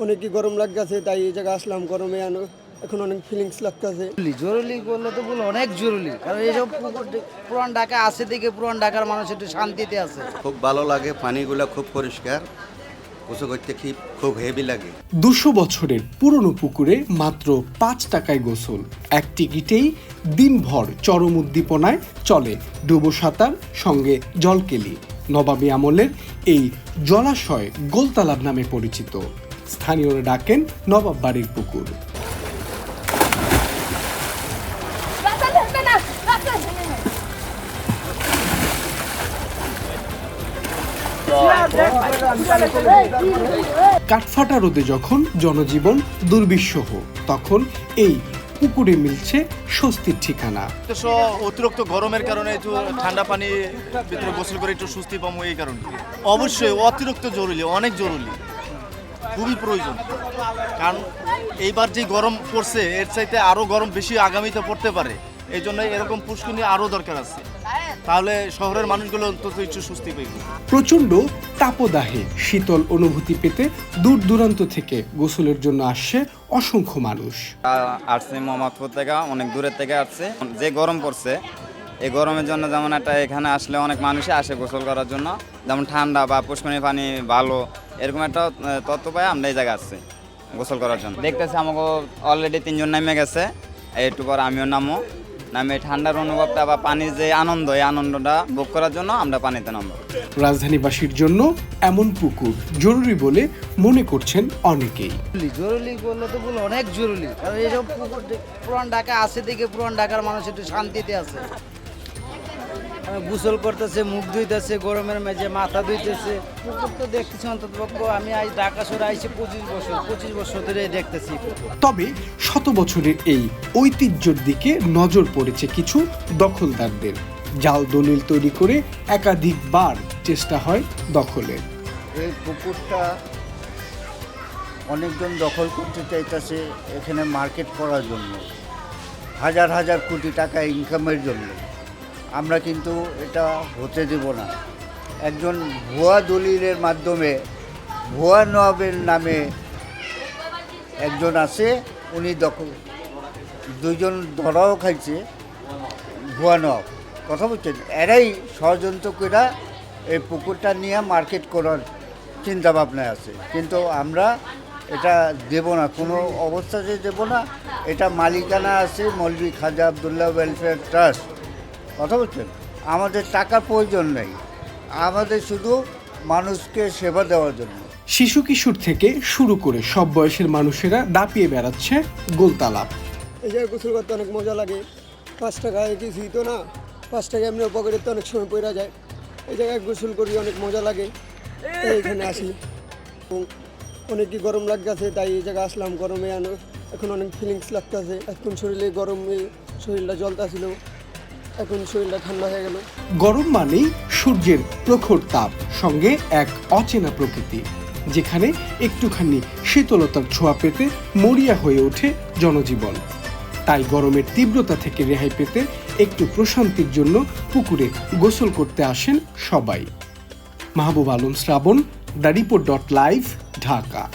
অনেকই গরম লাগতেছে তাই এই জায়গায় আসলাম গরমে আনো- এখন অনেক ফিলিংস লাগতেছে। জরুরি বললে তো বলো অনেক জরুরি। কারণ এইসব পুরান ঢাকা আছে দিকে পুরান ঢাকার মানুষ একটু শান্তিতে আছে। খুব ভালো লাগে পানিগুলো খুব পরিষ্কার। গোসল করতে কি খুব হেভি লাগে। দুশো বছরের পুরনো পুকুরে মাত্র পাঁচ টাকায় গোসল। এক টিকিটেই দিনভর চরম উদ্দীপনায় চলে ডুবো সাঁতার সঙ্গে জলকেলি। নবাবী আমলের এই জলাশয় গোলতালাব নামে পরিচিত। স্থানীয়রা ডাকেন নবাব বাড়ির পুকুর। কাঠফাটা রোদে যখন জনজীবন দুর্বিষহ, তখন এই পুকুরে মিলছে স্বস্তির ঠিকানা। অতিরিক্ত গরমের কারণে একটু ঠান্ডা পানি, ভিতরে গোসল করে একটু স্বস্তি পাবো এই কারণে। অবশ্যই অতিরিক্ত জরুরি, অনেক জরুরি। খুবই প্রয়োজন। কারণ এইবার যে গরম পড়ছে এর চাইতে আরও গরম বেশি আগামীতে পড়তে পারে। এই জন্য এরকম পুষ্কুনি আরও দরকার আছে। তাহলে শহরের মানুষগুলো অন্তত একটু স্বস্তি পাইবে। প্রচণ্ড তাপদাহে শীতল অনুভূতি পেতে দূর দূরান্ত থেকে গোসলের জন্য আসছে অসংখ্য মানুষ। আসছে মোহাম্মদপুর থেকে অনেক দূরের থেকে আসছে। যে গরম পড়ছে এই গরমের জন্য যেমন একটা এখানে আসলে অনেক মানুষই আসে গোসল করার জন্য। যেমন ঠান্ডা বা পুষ্করণী পানি ভালো এরকম একটা তত্ত্ব পাই আমরা এই জায়গায় আসছি গোসল করার জন্য। দেখতেছি আমাকে অলরেডি তিনজন নেমে গেছে একটু পর আমিও নামো। নামে ঠান্ডার অনুভবটা বা পানির যে আনন্দ এই আনন্দটা ভোগ করার জন্য আমরা পানিতে নামবো। রাজধানীবাসীর জন্য এমন পুকুর জরুরি বলে মনে করছেন অনেকেই। জরুরি বললে তো বলো অনেক জরুরি। কারণ এইসব পুকুর পুরান ঢাকা আছে দিকে পুরান ঢাকার মানুষ একটু শান্তিতে আছে। গোসল করতেছে মুখ ধুইতেছে গরমের মেঝে মাথা ধুইতেছে। পুকুর তো দেখতেছি অন্তত পক্ষে আমি আজ ঢাকা শহরে আইছি পঁচিশ বছর পঁচিশ বছর ধরে দেখতেছি। তবে শত বছরের এই ঐতিহ্যের দিকে নজর পড়েছে কিছু দখলদারদের। জাল দলিল তৈরি করে একাধিকবার চেষ্টা হয় দখলের এই পুকুরটা অনেকজন দখল করতে চাইতেছে এখানে মার্কেট করার জন্য। হাজার হাজার কোটি টাকা ইনকামের জন্য। আমরা কিন্তু এটা হতে দেব না। একজন ভুয়া দলিলের মাধ্যমে, ভুয়া নবাবের নামে একজন আছে, উনি দখল দুইজন ধরাও খাইছে, ভুয়া নব কথা বলছেন? এরাই ষড়যন্ত্র করে এই পুকুরটা নিয়ে মার্কেট করার চিন্তা ভাবনায় আছে। কিন্তু আমরা এটা দেব না। কোনো অবস্থাতে দেব না। এটা মালিকানা আছে মৌলভী খাজা আবদুল্লাহ ওয়েলফেয়ার ট্রাস্ট কথা বলছেন? আমাদের টাকার প্রয়োজন নেই। আমাদের শুধু মানুষকে সেবা দেওয়ার জন্য। শিশু কিশোর থেকে শুরু করে সব বয়সের মানুষেরা দাপিয়ে বেড়াচ্ছে গোলতালাব এই জায়গায় গোসল করতে অনেক মজা লাগে। পাঁচ টাকায় কিছুই তো না? পাঁচ টাকা এমনি পকেটে তো অনেক সময় পড়া যায়। এই জায়গায় গোসল করি অনেক মজা লাগে। তাই এখানে আসি। এবং অনেকই গরম লাগতেছে তাই এই জায়গায় আসলাম গরমে। আনো এখন অনেক ফিলিংস লাগতেছে। এখন শরীরে গরমে শরীরটা জ্বলতাছিল। এখন শরীরটা ঠান্ডা হয়ে গেল। গরম মানেই সূর্যের প্রখর তাপ, সঙ্গে এক অচেনা প্রকৃতি, যেখানে একটুখানি শীতলতার ছোঁয়া পেতে মরিয়া হয়ে ওঠে জনজীবন। তাই গরমের তীব্রতা থেকে রেহাই পেতে একটু প্রশান্তির জন্য পুকুরে গোসল করতে আসেন সবাই। Mahbub Alam Srabon, the report dot live, Dhaka.